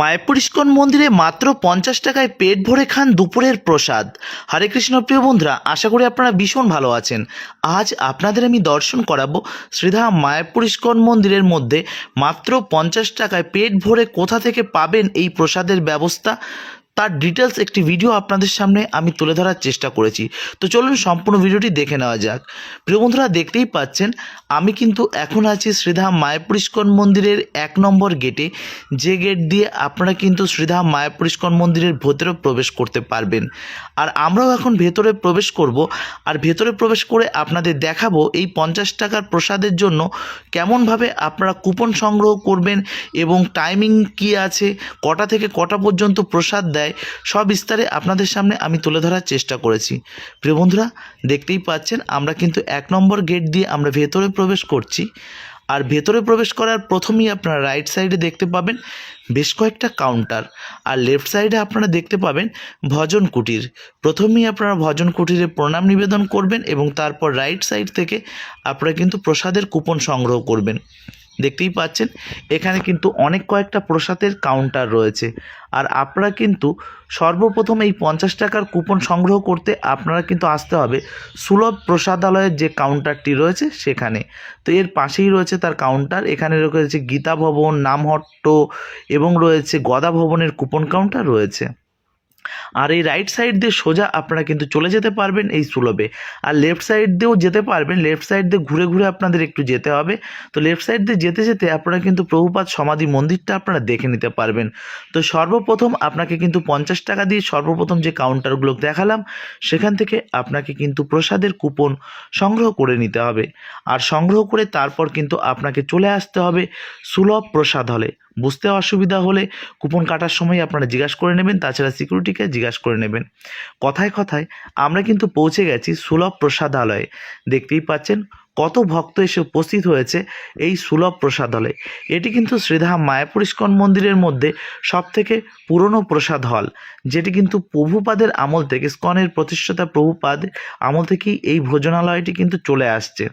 Mayapur ISKCON মন্দিরে মাত্র পঞ্চাশ টাকায় পেট ভরে খান দুপুরের প্রসাদ। হরে কৃষ্ণ প্রিয় বন্ধুরা, আশা করি আপনারা ভীষণ ভালো আছেন। আজ আপনাদের আমি দর্শন করাবো শ্রীধা মায়াপুর ইস্কন মন্দিরের মধ্যে মাত্র পঞ্চাশ টাকায় পেট ভরে কোথা থেকে পাবেন এই প্রসাদের ব্যবস্থা? তার ডিটেলস একটি ভিডিও আপনাদের সামনে আমি তুলে ধরার চেষ্টা করেছি। তো চলুন সম্পূর্ণ ভিডিওটি দেখে নেওয়া যাক। প্রিয় বন্ধুরা, দেখতেই পাচ্ছেন, আমি কিন্তু এখন আছি শ্রীধাম মায়াপুর ইস্কন মন্দিরের এক নম্বর গেটে যে গেট দিয়ে আপনারা কিন্তু শ্রীধাম মায়াপুর ইস্কন মন্দিরের ভেতরে প্রবেশ করতে পারবেন। আর আমরাও এখন ভেতরে প্রবেশ করব। আর ভেতরে প্রবেশ করে আপনাদের দেখাবো এই পঞ্চাশ টাকার প্রসাদের জন্য কেমনভাবে আপনারা কুপন সংগ্রহ করবেন এবং টাইমিং কি আছে, কটা থেকে কটা পর্যন্ত প্রসাদ দেয় সব বিস্তারে আপনাদের সামনে আমি তুলে ধরার চেষ্টা করেছি। প্রিয় বন্ধুরা, দেখতেই পাচ্ছেন, আমরা কিন্তু এক নম্বর গেট দিয়ে আমরা ভেতরে প্রবেশ করছি। আর ভেতরে প্রবেশ করার প্রথমেই আপনারা রাইট সাইডে দেখতে পাবেন বেশ কয়েকটা কাউন্টার আর লেফট সাইডে আপনারা দেখতে পাবেন ভজন কুটির। প্রথমেই আপনারা ভজন কুটিরে প্রণাম নিবেদন করবেন এবং তারপর রাইট সাইড থেকে আপনারা কিন্তু প্রসাদের কুপন সংগ্রহ করবেন। দেখতেই পাচ্ছেন। এখানে কিন্তু অনেক কয়েকটা প্রসাদের কাউন্টার রয়েছে। আর আপনারা কিন্তু সর্বপ্রথম এই পঞ্চাশ টাকার কুপন সংগ্রহ করতে আপনারা কিন্তু আসতে হবে সুলভ প্রসাদালয়ের যে কাউন্টারটি রয়েছে সেখানে। তো এর পাশেই রয়েছে তার কাউন্টার এখানে রয়েছে গীতা ভবন, নামহট্ট এবং রয়েছে গদা ভবনের কুপন কাউন্টার রয়েছে। আর এই রাইট সাইড দিয়ে সোজা আপনারা কিন্তু চলে যেতে পারবেন এই সুলভে। আর লেফট সাইড দিয়েও যেতে পারবেন লেফট সাইড দিয়ে ঘুরে ঘুরে আপনাদের একটু যেতে হবে। তো লেফট সাইড দিয়ে যেতে যেতে আপনারা কিন্তু প্রভুপাত সমাধি মন্দিরটা আপনারা দেখে নিতে পারবেন। তো সর্বপ্রথম আপনাকে কিন্তু পঞ্চাশ টাকা দিয়ে সর্বপ্রথম যে কাউন্টারগুলো দেখালাম, সেখান থেকে আপনাকে কিন্তু প্রসাদের কুপন সংগ্রহ করে নিতে হবে। আর সংগ্রহ করে তারপর কিন্তু আপনাকে চলে আসতে হবে সুলভ প্রসাদ হলে। বুঝতে অসুবিধা হলে কুপন কাটার সময় আপনারা জিজ্ঞাসা করে নেবেন, তাছাড়া সিকিউরিটিকে জিজ্ঞাসা করে নেবেন। কথায় কথায় আমরা কিন্তু পৌঁছে গেছি সুলভ প্রসাদালয়ে। দেখতেই পাচ্ছেন কত ভক্ত এসে উপস্থিত হয়েছে এই সুলভ প্রসাদালয়ে এটি কিন্তু শ্রীধাম মায়াপুর ইস্কন মন্দিরের মধ্যে সবথেকে পুরনো প্রসাদ হল, যেটি কিন্তু প্রভুপাদের আমল থেকে স্কনের প্রতিষ্ঠাতা প্রভুপাদ আমল থেকেই এই ভোজনালয়টি কিন্তু চলে আসছে।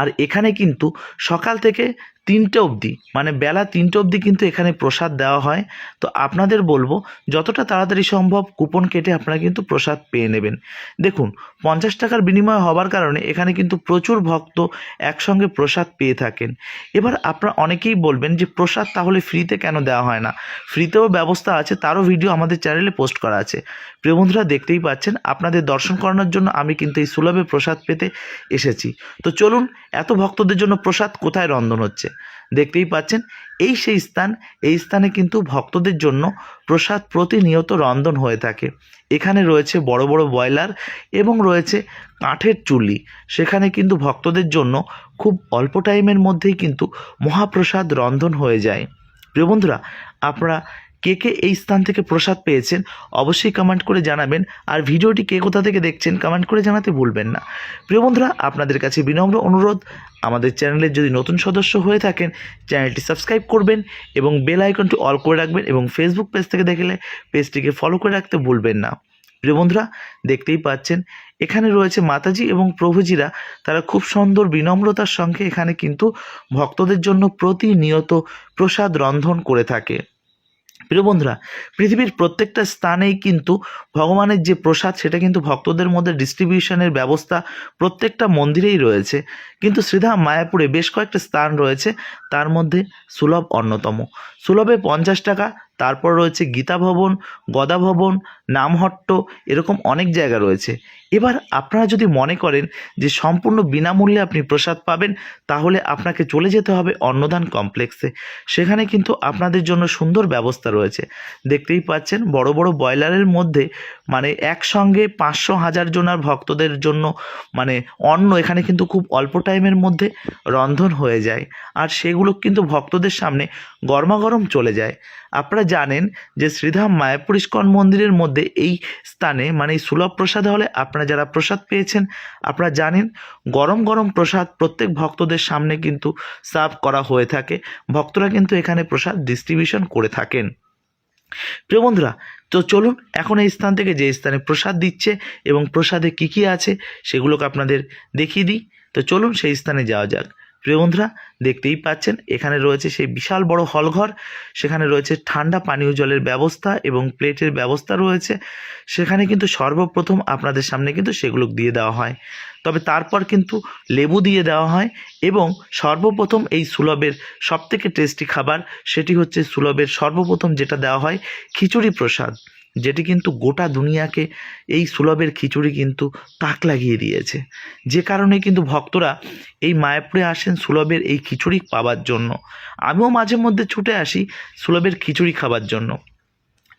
আর এখানে কিন্তু সকাল থেকে তিনটে অবধি মানে বেলা তিনটে অবধি কিন্তু এখানে প্রসাদ দেওয়া হয়। তো আপনাদের বলব, যতটা তাড়াতাড়ি সম্ভব কুপন কেটে আপনারা কিন্তু প্রসাদ পেয়ে নেবেন। দেখুন, পঞ্চাশ টাকার বিনিময় হবার কারণে এখানে কিন্তু প্রচুর ভক্ত একসঙ্গে প্রসাদ পেয়ে থাকেন। এবার আপনারা অনেকেই বলবেন যে, প্রসাদ তাহলে ফ্রিতে কেন দেওয়া হয় না? ফ্রিতেও ব্যবস্থা আছে, তারও ভিডিও আমাদের চ্যানেলে পোস্ট করা আছে। প্রিয় বন্ধুরা, দেখতেই পাচ্ছেন, আপনাদের দর্শন করানোর জন্য আমি কিন্তু এই সুলভে প্রসাদ পেতে এসেছি। তো চলুন, এত ভক্তদের জন্য প্রসাদ কোথায় রন্ধন হচ্ছে? দেখতেই পাচ্ছেন, এই সেই স্থান, এই স্থানে কিন্তু ভক্তদের জন্য প্রসাদ প্রতিনিয়ত রন্ধন হয়ে থাকে। এখানে রয়েছে বড় বড় বয়লার এবং রয়েছে কাঠের চুল্লি সেখানে কিন্তু ভক্তদের জন্য খুব অল্প টাইমের মধ্যেই কিন্তু মহাপ্রসাদ রন্ধন হয়ে যায়। প্রিয় বন্ধুরা, আপনারা কে কে এই স্থান থেকে প্রসাদ পেয়েছেন অবশ্যই কমেন্ট করে জানাবেন। আর ভিডিওটি কে কোথা থেকে দেখছেন কমেন্ট করে জানাতে ভুলবেন না। প্রিয় বন্ধুরা, আপনাদের কাছে বিনম্র অনুরোধ, আমাদের চ্যানেলের যদি নতুন সদস্য হয়ে থাকেন, চ্যানেলটি সাবস্ক্রাইব করবেন এবং বেল আইকনটি অল করে রাখবেন এবং ফেসবুক পেজ থেকে দেখলে পেজটিকে ফলো করে রাখতে ভুলবেন না। প্রিয় বন্ধুরা, দেখতেই পাচ্ছেন, এখানে রয়েছে মাতাজি এবং প্রভুজিরা। তারা খুব সুন্দর বিনম্রতার সঙ্গে এখানে কিন্তু ভক্তদের জন্য প্রতিনিয়ত প্রসাদ রন্ধন করে থাকে। প্রিয় বন্ধুরা, পৃথিবীর প্রত্যেকটা স্থানেই কিন্তু ভগবানের যে প্রসাদ, সেটা কিন্তু ভক্তদের মধ্যে ডিস্ট্রিবিউশনের ব্যবস্থা প্রত্যেকটা মন্দিরেই রয়েছে। কিন্তু শ্রীধাম মায়াপুরে বেশ কয়েকটা স্থান রয়েছে, তার মধ্যে সুলভ অন্যতম। সুলভে পঞ্চাশ টাকা তারপর রয়েছে গীতা ভবন, গদা ভবন, নামহট্ট, এরকম অনেক জায়গা রয়েছে। এবার আপনারা যদি মনে করেন যে সম্পূর্ণ বিনামূল্যে আপনি প্রসাদ পাবেন, তাহলে আপনাকে চলে যেতে হবে অন্নদান কমপ্লেক্সে। সেখানে কিন্তু আপনাদের জন্য সুন্দর ব্যবস্থা রয়েছে। দেখতেই পাচ্ছেন, বড় বড় বয়লারের মধ্যে মানে একসঙ্গে পাঁচশো, হাজার জনার ভক্তদের জন্য মানে অন্ন এখানে কিন্তু খুব অল্প টাইমের মধ্যে রন্ধন হয়ে যায়। আর সেগুলো কিন্তু ভক্তদের সামনে গরমাগরম চলে যায়। আপনারা জানেন যে শ্রীধাম মায়াপুর ইস্কন মন্দিরের মধ্যে এই স্থানে মানে এই সুলভ প্রসাদ হলে আপনারা যারা প্রসাদ পেয়েছেন, আপনারা জানেন গরম গরম প্রসাদ প্রত্যেক ভক্তদের সামনে কিন্তু সার্ভ করা হয়ে থাকে। ভক্তরা কিন্তু এখানে প্রসাদ ডিস্ট্রিবিউশন করে থাকেন। প্রিয় বন্ধুরা, তো চলুন এখন এই স্থান থেকে যে স্থানে প্রসাদ দিচ্ছে এবং প্রসাদে কী কী আছে সেগুলোকে আপনাদের দেখিয়ে দিই। তো চলুন সেই স্থানে যাওয়া যাক। প্রিয় বন্ধুরা, দেখতেই পাচ্ছেন, এখানে রয়েছে সেই বিশাল বড় হলঘর, সেখানে রয়েছে ঠান্ডা পানীয় জলের ব্যবস্থা এবং প্লেটের ব্যবস্থা রয়েছে। সেখানে কিন্তু সর্বপ্রথম আপনাদের সামনে কিন্তু সেগুলো দিয়ে দেওয়া হয়। তবে তারপর কিন্তু লেবু দিয়ে দেওয়া হয় এবং সর্বপ্রথম এই সুলভের সবথেকে টেস্টি খাবার সেটি হচ্ছে সুলভের সর্বপ্রথম যেটা দেওয়া হয় খিচুড়ি প্রসাদ। যেটি কিন্তু গোটা দুনিয়াকে এই সুলভের খিচুড়ি কিন্তু তাক লাগিয়ে দিয়েছে। যে কারণে কিন্তু ভক্তরা এই মায়াপুরে আসেন সুলভের এই খিচুড়ি পাওয়ার জন্য। আমিও মাঝে মধ্যে ছুটে আসি সুলভের খিচুড়ি খাবার জন্য।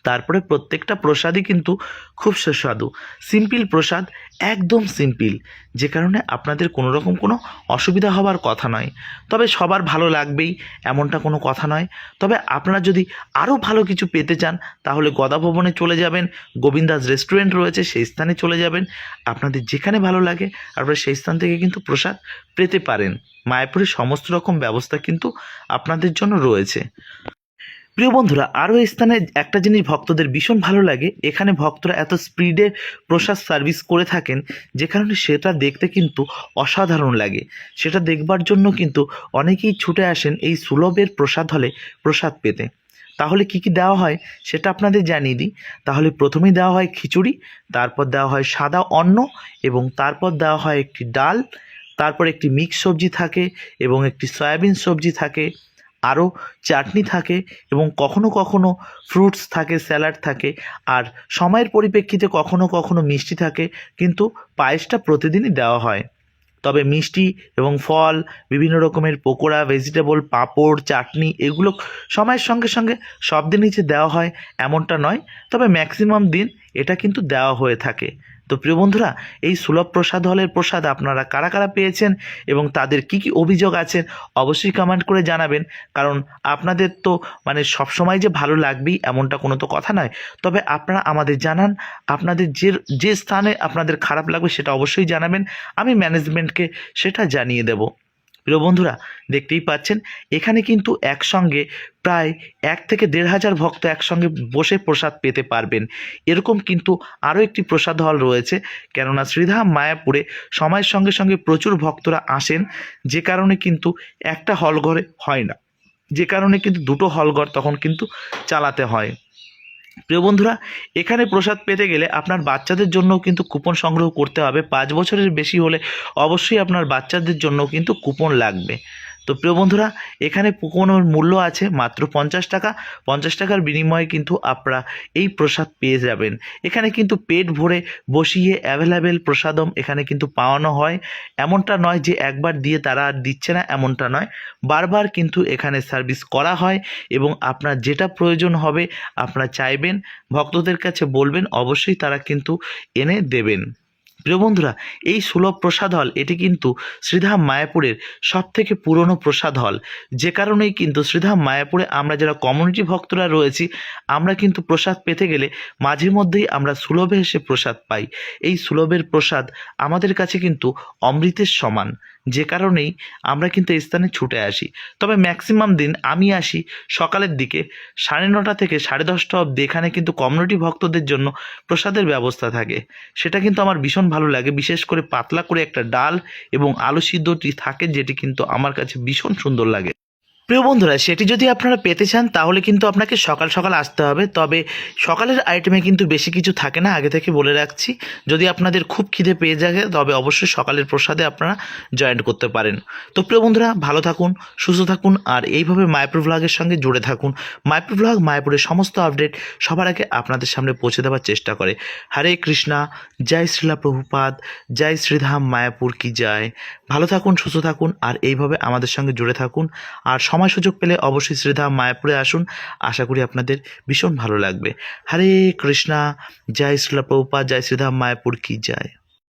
তারপরে প্রত্যেকটা প্রসাদই কিন্তু খুব সুস্বাদু। সিম্পল প্রসাদ, একদম সিম্পল, যে কারণে আপনাদের কোনো রকম কোনো অসুবিধা হওয়ার কথা নয়। তবে সবার ভালো লাগবেই, এমনটা কোনো কথা নয়। তবে আপনারা যদি আরও ভালো কিছু পেতে চান, তাহলে গদা ভবনে চলে যাবেন, গোবিন্দাস রেস্টুরেন্ট রয়েছে, সেই স্থানে চলে যাবেন। আপনাদের যেখানে ভালো লাগে, আপনারা সেই স্থান থেকে কিন্তু প্রসাদ পেতে পারেন। মায়াপুরের সমস্ত রকম ব্যবস্থা কিন্তু আপনাদের জন্য রয়েছে। প্রিয় বন্ধুরা, আরও স্থানে একটা জিনিস ভক্তদের ভীষণ ভালো লাগে। এখানে ভক্তরা এত স্পিডে প্রসাদ সার্ভিস করে থাকেন, যে কারণে সেটা দেখতে কিন্তু অসাধারণ লাগে। সেটা দেখবার জন্য কিন্তু অনেকেই ছুটে আসেন এই সুলভের প্রসাদ হলে প্রসাদ পেতে। তাহলে কি কি দেওয়া হয় সেটা আপনাদের জানিয়ে দিই। তাহলে প্রথমেই দেওয়া হয় খিচুড়ি, তারপর দেওয়া হয় সাদা অন্ন এবং তারপর দেওয়া হয় একটি ডাল, তারপর একটি মিক্স সবজি থাকে এবং একটি সয়াবিন সবজি থাকে। আরও চাটনি থাকে এবং কখনো কখনো ফ্রুটস থাকে স্যালাড থাকে। আর সময়ের পরিপ্রেক্ষিতে কখনো কখনো মিষ্টি থাকে, কিন্তু পায়েসটা প্রতিদিনই দেওয়া হয়। তবে মিষ্টি এবং ফল, বিভিন্ন রকমের পকোড়া ভেজিটেবল পাঁপড়, চাটনি, এগুলো সময়ের সঙ্গে সঙ্গে সব দিনই যে দেওয়া হয় এমনটা নয়। তবে ম্যাক্সিমাম দিন এটা কিন্তু দেওয়া হয়ে থাকে। তো প্রিয় বন্ধুরা, এই সুলভ প্রসাদ হলের প্রসাদ আপনারা কারা কারা পেয়েছেন এবং তাদের কি কি অভিযোগ আছে অবশ্যই কমেন্ট করে জানাবেন। কারণ আপনাদের তো মানে সবসময় যে ভালো লাগবেই এমনটা কোনো তো কথা নয়। তবে আপনারা আমাদের জানান, আপনাদের যে যে স্থানে আপনাদের খারাপ লাগবে সেটা অবশ্যই জানাবেন। আমি ম্যানেজমেন্টকে সেটা জানিয়ে দেব। প্রিয় বন্ধুরা, দেখতেই পাচ্ছেন, এখানে কিন্তু একসঙ্গে প্রায় এক থেকে দেড় হাজার ভক্ত একসঙ্গে বসে প্রসাদ পেতে পারবেন। এরকম কিন্তু আরও একটি প্রসাদ হল রয়েছে, কেননা শ্রীধাম মায়াপুরে সময়ের সঙ্গে সঙ্গে প্রচুর ভক্তরা আসেন, যে কারণে কিন্তু একটা হল ঘরে হয় না। যে কারণে কিন্তু দুটো হলঘর তখন কিন্তু চালাতে হয়। প্রিয় বন্ধুরা, এখানে প্রসাদ পেতে গেলে আপনার বাচ্চাদের জন্যও কিন্তু কুপন সংগ্রহ করতে হবে। পাঁচ বছরের বেশি হলে অবশ্যই আপনার বাচ্চাদের জন্য কিন্তু কুপন লাগবে। তো প্রিয় বন্ধুরা, এখানে কুপনের মূল্য আছে মাত্র পঞ্চাশ টাকা। পঞ্চাশ টাকার বিনিময়ে কিন্তু আপনারা এই প্রসাদ পেয়ে যাবেন। এখানে কিন্তু পেট ভরে বসিয়ে অ্যাভেলেবেল প্রসাদম এখানে কিন্তু পাওয়ানো হয়। এমনটা নয় যে একবার দিয়ে তারা আর দিচ্ছে না, এমনটা নয়। বারবার কিন্তু এখানে সার্ভিস করা হয় এবং আপনার যেটা প্রয়োজন হবে আপনারা চাইবেন, ভক্তদের কাছে বলবেন, অবশ্যই তারা কিন্তু এনে দেবেন। প্রিয় বন্ধুরা, এই সুলভ প্রসাদ হল, এটি কিন্তু শ্রীধাম মায়াপুরের সব থেকে পুরনো প্রসাদ হল। যে কারণেই কিন্তু শ্রীধাম মায়াপুরে আমরা যারা কমিউনিটি ভক্তরা রয়েছি, আমরা কিন্তু প্রসাদ পেতে গেলে মাঝে মধ্যেই আমরা সুলভে এসে প্রসাদ পাই। এই সুলভের প্রসাদ আমাদের কাছে কিন্তু অমৃতের সমান। যে কারণেই আমরা কিন্তু এই স্থানে ছুটে আসি। তবে ম্যাক্সিমাম দিন আমি আসি সকালের দিকে। সাড়ে নটা থেকে সাড়ে দশটা অবধি এখানে কিন্তু কমিউনিটি ভক্তদের জন্য প্রসাদের ব্যবস্থা থাকে। সেটা কিন্তু আমার ভীষণ ভালো লাগে। বিশেষ করে পাতলা করে একটা ডাল এবং আলু সিদ্ধটি থাকে যেটি কিন্তু আমার কাছে ভীষণ সুন্দর লাগে। প্রিয় বন্ধুরা, সেটি যদি আপনারা পেতে চান, তাহলে কিন্তু আপনাকে সকাল সকাল আসতে হবে। তবে সকালের আইটেমে কিন্তু বেশি কিছু থাকে না, আগে থেকে বলে রাখছি। যদি আপনাদের খুব খিদে পেয়ে যায় তবে অবশ্যই সকালের প্রসাদে আপনারা জয়েন করতে পারেন। তো প্রিয় বন্ধুরা, ভালো থাকুন, সুস্থ থাকুন, আর এইভাবে মায়াপুর ভ্লগের সঙ্গে জুড়ে থাকুন। মায়াপুর ভ্লগ মায়াপুরের সমস্ত আপডেট সবার আগে আপনাদের সামনে পৌঁছে দেওয়ার চেষ্টা করে। হরে কৃষ্ণা, জয় শ্রীলা প্রভুপাদ, জয় শ্রীধাম মায়াপুর কি জয়। ভালো থাকুন, সুস্থ থাকুন, আর এইভাবে আমাদের সঙ্গে জুড়ে থাকুন। আর সময় সুযোগ পেলে অবশ্যই শ্রীধাম মায়াপুরে আসুন। আশা করি আপনাদের ভীষণ ভালো লাগবে। হরে কৃষ্ণা, জয় শ্রীলা প্রভুপা জয় শ্রীধাম মায়াপুর কি জয়।